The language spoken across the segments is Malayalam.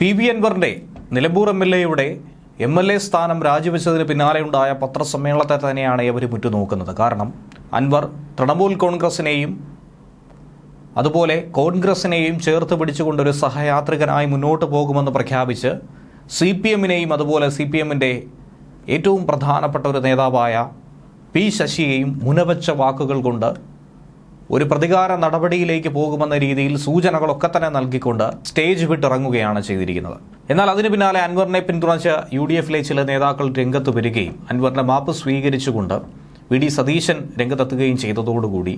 പി വി അൻവറിന്റെ നിലമ്പൂർ എം എൽ എയുടെ എം എൽ എ സ്ഥാനം രാജിവെച്ചതിന് പിന്നാലെ ഉണ്ടായ പത്രസമ്മേളനത്തെ തന്നെയാണ് ഇവർ മുറ്റുനോക്കുന്നത്. കാരണം അൻവർ തൃണമൂൽ കോൺഗ്രസിനെയും അതുപോലെ കോൺഗ്രസിനെയും ചേർത്ത് പിടിച്ചുകൊണ്ടൊരു സഹയാത്രികനായി മുന്നോട്ട് പോകുമെന്ന് പ്രഖ്യാപിച്ച് സി പി എമ്മിനെയും അതുപോലെ സി പി എമ്മിന്റെ ഏറ്റവും പ്രധാനപ്പെട്ട ഒരു നേതാവായ പി ശശിയെയും മുനവച്ച വാക്കുകൾ കൊണ്ട് ഒരു പ്രതികാര നടപടിയിലേക്ക് പോകുമെന്ന രീതിയിൽ സൂചനകളൊക്കെ തന്നെ നൽകിക്കൊണ്ട് സ്റ്റേജ് വിട്ടിറങ്ങുകയാണ് ചെയ്തിരിക്കുന്നത്. എന്നാൽ അതിനു പിന്നാലെ അൻവറിനെ പിന്തുണച്ച യു ഡി എഫിലെ ചില നേതാക്കൾ രംഗത്ത് വരികയും അൻവറിന്റെ മാപ്പ് സ്വീകരിച്ചുകൊണ്ട് വി ഡി സതീശൻ രംഗത്തെത്തുകയും ചെയ്തതോടുകൂടി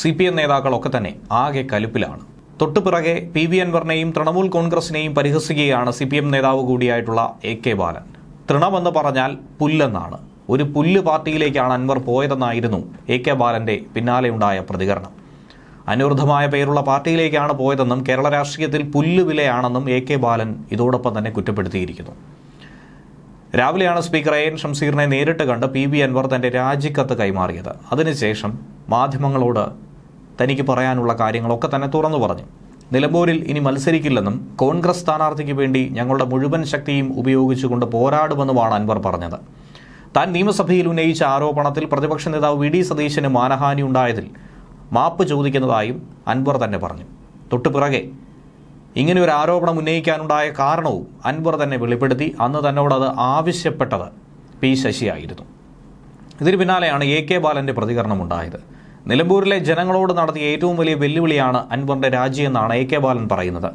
സി പി എം നേതാക്കളൊക്കെ തന്നെ ആകെ കലുപ്പിലാണ്. തൊട്ടുപിറകെ പി വി അൻവറിനെയും തൃണമൂൽ കോൺഗ്രസിനെയും പരിഹസിക്കുകയാണ് സി പി എം നേതാവ് കൂടിയായിട്ടുള്ള എ കെ ബാലൻ. തൃണമെന്ന് പറഞ്ഞാൽ പുല്ലെന്നാണ്. ഒരു പുല്ല് പാർട്ടിയിലേക്കാണ് അൻവർ പോയതെന്നായിരുന്നു എ കെ ബാലന്റെ പിന്നാലെയുണ്ടായ പ്രതികരണം. അനൂർദ്ധമായ പേരുള്ള പാർട്ടിയിലേക്കാണ് പോയതെന്നും കേരള രാഷ്ട്രീയത്തിൽ പുല്ലുവിലയാണെന്നും എ കെ ബാലൻ ഇതോടൊപ്പം തന്നെ കുറ്റപ്പെടുത്തിയിരിക്കുന്നു. രാവിലെയാണ് സ്പീക്കർ എ എൻ ഷംസീറിനെ നേരിട്ട് കണ്ട് പി ബി അൻവർ തന്റെ രാജിക്കത്ത് കൈമാറിയത്. അതിനുശേഷം മാധ്യമങ്ങളോട് തനിക്ക് പറയാനുള്ള കാര്യങ്ങളൊക്കെ തന്നെ തുറന്നു പറഞ്ഞു. നിലമ്പൂരിൽ ഇനി മത്സരിക്കില്ലെന്നും കോൺഗ്രസ് സ്ഥാനാർത്ഥിക്ക് വേണ്ടി ഞങ്ങളുടെ മുഴുവൻ ശക്തിയും ഉപയോഗിച്ചുകൊണ്ട് പോരാടുമെന്നുമാണ് അൻവർ പറഞ്ഞത്. താൻ നിയമസഭയിൽ ഉന്നയിച്ച ആരോപണത്തിൽ പ്രതിപക്ഷ നേതാവ് വി ഡി സതീശന് മാനഹാനി ഉണ്ടായതിൽ മാപ്പ് ചോദിക്കുന്നതായും അൻവർ തന്നെ പറഞ്ഞു. തൊട്ടുപിറകെ ഇങ്ങനെ ഒരു ആരോപണം ഉന്നയിക്കാനുണ്ടായ കാരണവും അൻവർ തന്നെ വെളിപ്പെടുത്തി. അന്ന് തന്നോടത് ആവശ്യപ്പെട്ടത് പി ശശിയായിരുന്നു. ഇതിന് പിന്നാലെയാണ് എ കെ ബാലന്റെ പ്രതികരണം ഉണ്ടായത്. നിലമ്പൂരിലെ ജനങ്ങളോട് നടത്തിയ ഏറ്റവും വലിയ വെല്ലുവിളിയാണ് അൻവറിന്റെ രാജിയെന്നാണ് എ കെ ബാലൻ പറയുന്നത്.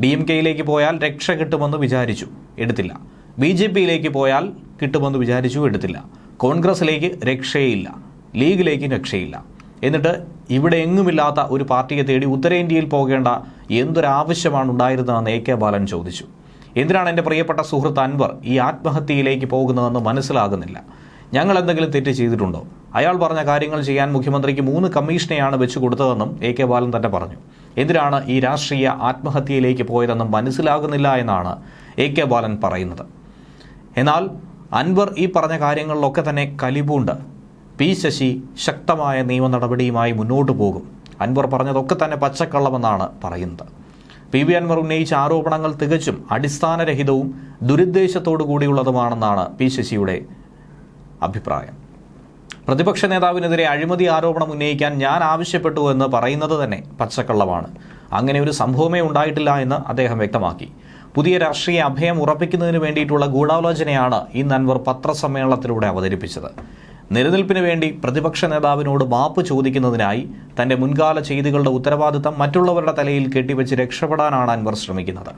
ഡി എം കെയിലേക്ക് പോയാൽ രക്ഷ കിട്ടുമെന്ന് വിചാരിച്ചു. എടുത്തില്ല. ബി ജെ പിയിലേക്ക് പോയാൽ കിട്ടുമെന്ന് വിചാരിച്ചു എടുത്തില്ല. കോൺഗ്രസിലേക്ക് രക്ഷയില്ല. ലീഗിലേക്ക് രക്ഷയില്ല. എന്നിട്ട് ഇവിടെ എങ്ങുമില്ലാത്ത ഒരു പാർട്ടിയെ തേടി ഉത്തരേന്ത്യയിൽ പോകേണ്ട എന്തൊരാവശ്യമാണ് ഉണ്ടായിരുന്നതെന്ന് എ കെ ബാലൻ ചോദിച്ചു. എന്തിനാണ് എന്റെ പ്രിയപ്പെട്ട സുഹൃത്ത് അൻവർ ഈ ആത്മഹത്യയിലേക്ക് പോകുന്നതെന്ന് മനസ്സിലാകുന്നില്ല. ഞങ്ങൾ എന്തെങ്കിലും തെറ്റ് ചെയ്തിട്ടുണ്ടോ? അയാൾ പറഞ്ഞ കാര്യങ്ങൾ ചെയ്യാൻ മുഖ്യമന്ത്രിക്ക് മൂന്ന് കമ്മീഷനെയാണ് വെച്ചു കൊടുത്തതെന്നും എ കെ ബാലൻ തന്നെ പറഞ്ഞു. എന്തിനാണ് ഈ രാഷ്ട്രീയ ആത്മഹത്യയിലേക്ക് പോയതെന്നും മനസ്സിലാകുന്നില്ല എന്നാണ് എ കെ ബാലൻ പറയുന്നത്. എന്നാൽ അൻവർ ഈ പറഞ്ഞ കാര്യങ്ങളിലൊക്കെ തന്നെ കലിപൂണ്ട്. പി ശശി ശക്തമായ നിയമ നടപടിയുമായി മുന്നോട്ട് പോകും. അൻവർ പറഞ്ഞതൊക്കെ തന്നെ പച്ചക്കള്ളമെന്നാണ് പറയുന്നത്. പി വി അൻവർ ഉന്നയിച്ച ആരോപണങ്ങൾ തികച്ചും അടിസ്ഥാനരഹിതവും ദുരുദ്ദേശത്തോടു കൂടിയുള്ളതുമാണെന്നാണ് പി ശശിയുടെ അഭിപ്രായം. പ്രതിപക്ഷ നേതാവിനെതിരെ അഴിമതി ആരോപണം ഉന്നയിക്കാൻ ഞാൻ ആവശ്യപ്പെട്ടു എന്ന് പറയുന്നത് തന്നെ പച്ചക്കള്ളമാണ്. അങ്ങനെ ഒരു സംഭവമേ ഉണ്ടായിട്ടില്ല എന്ന് അദ്ദേഹം വ്യക്തമാക്കി. പുതിയ രാഷ്ട്രീയ അഭയം ഉറപ്പിക്കുന്നതിന് വേണ്ടിയിട്ടുള്ള ഗൂഢാലോചനയാണ് ഇന്ന് അൻവർ പത്രസമ്മേളനത്തിലൂടെ അവതരിപ്പിച്ചത്. നിലനിൽപ്പിന് വേണ്ടി പ്രതിപക്ഷ നേതാവിനോട് മാപ്പ് ചോദിക്കുന്നതിനായി തന്റെ മുൻകാല ചെയ്തികളുടെ ഉത്തരവാദിത്തം മറ്റുള്ളവരുടെ തലയിൽ കെട്ടിവെച്ച് രക്ഷപ്പെടാനാണ് അൻവർ ശ്രമിക്കുന്നത്.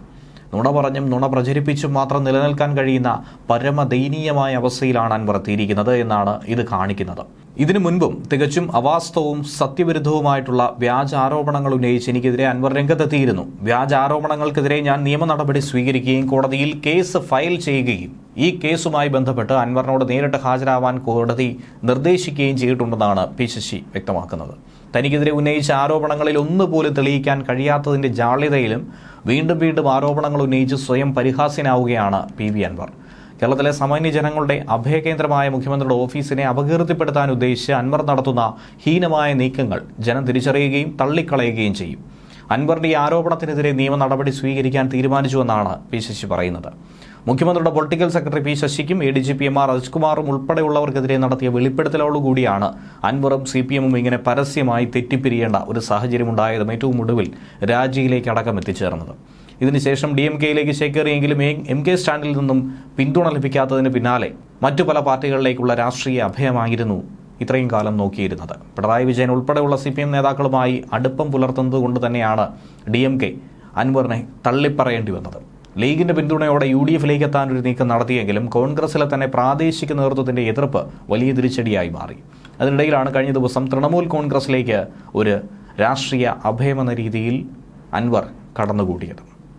നുണ പറഞ്ഞും നുണ പ്രചരിപ്പിച്ചും മാത്രം നിലനിൽക്കാൻ കഴിയുന്ന പരമദയനീയമായ അവസ്ഥയിലാണ് അൻവർ എത്തിയിരിക്കുന്നത് എന്നാണ് ഇത് കാണിക്കുന്നത്. ഇതിനു മുൻപും തികച്ചും അവാസ്തവവും സത്യവിരുദ്ധവുമായിട്ടുള്ള വ്യാജ ആരോപണങ്ങൾ ഉന്നയിച്ച് എനിക്കെതിരെ അൻവർ രംഗത്തെത്തിയിരുന്നു. വ്യാജ ആരോപണങ്ങൾക്കെതിരെ ഞാൻ നിയമ നടപടി സ്വീകരിക്കുകയും കോടതിയിൽ കേസ് ഫയൽ ചെയ്യുകയും ഈ കേസുമായി ബന്ധപ്പെട്ട് അൻവറിനോട് നേരിട്ട് ഹാജരാവാൻ കോടതി നിർദ്ദേശിക്കുകയും ചെയ്തിട്ടുണ്ടെന്നാണ് പി ശശി വ്യക്തമാക്കുന്നത്. തനിക്കെതിരെ ഉന്നയിച്ച ആരോപണങ്ങളിൽ ഒന്നുപോലും തെളിയിക്കാൻ കഴിയാത്തതിന്റെ ജാള്യതയിലും വീണ്ടും വീണ്ടും ആരോപണങ്ങൾ ഉന്നയിച്ച് സ്വയം പരിഹാസ്യനാവുകയാണ് പി വി അൻവർ. കേരളത്തിലെ സാമാന്യ ജനങ്ങളുടെ അഭയകേന്ദ്രമായ മുഖ്യമന്ത്രിയുടെ ഓഫീസിനെ അപകീർത്തിപ്പെടുത്താൻ ഉദ്ദേശിച്ച് അൻവർ നടത്തുന്ന ഹീനമായ നീക്കങ്ങൾ ജനം തിരിച്ചറിയുകയും തള്ളിക്കളയുകയും ചെയ്യും. അൻവറിന്റെ ഈ ആരോപണത്തിനെതിരെ നിയമ നടപടി സ്വീകരിക്കാൻ തീരുമാനിച്ചുവെന്നാണ് പി ശശി പറയുന്നത്. മുഖ്യമന്ത്രിയുടെ political secretary P ശശിക്കും A D G P M R അജിത്കുമാറും ഉൾപ്പെടെയുള്ളവർക്കെതിരെ നടത്തിയ വെളിപ്പെടുത്തലോടുകൂടിയാണ് അൻവറും സി പി എമ്മും ഇങ്ങനെ പരസ്യമായി തെറ്റിപ്പിരിയേണ്ട ഒരു സാഹചര്യമുണ്ടായതും ഏറ്റവും ഒടുവിൽ രാജിയിലേക്ക് അടക്കം എത്തിച്ചേർന്നത്. ഇതിനുശേഷം ഡി എം കെയിലേക്ക് ചേക്കേറിയെങ്കിലും എം കെ സ്റ്റാൻഡിൽ നിന്നും പിന്തുണ ലഭിക്കാത്തതിന് പിന്നാലെ മറ്റു പല പാർട്ടികളിലേക്കുള്ള രാഷ്ട്രീയ അഭയമായിരുന്നു ഇത്രയും കാലം നോക്കിയിരുന്നത്. പിണറായി വിജയൻ ഉൾപ്പെടെയുള്ള സി പി എം നേതാക്കളുമായി അടുപ്പം പുലർത്തുന്നത് കൊണ്ട് തന്നെയാണ് ഡി എം കെ അൻവറിനെ തള്ളിപ്പറയേണ്ടി വന്നത്. ലീഗിന്റെ പിന്തുണയോടെ യു ഡി എഫിലേക്ക് എത്താൻ ഒരു നീക്കം നടത്തിയെങ്കിലും കോൺഗ്രസിലെ തന്നെ പ്രാദേശിക നേതൃത്വത്തിന്റെ എതിർപ്പ് വലിയ തിരിച്ചടിയായി മാറി. അതിനിടയിലാണ് കഴിഞ്ഞ ദിവസം തൃണമൂൽ കോൺഗ്രസിലേക്ക് ഒരു രാഷ്ട്രീയ അഭയമെന്ന രീതിയിൽ അൻവർ കടന്നുകൂടിയത്.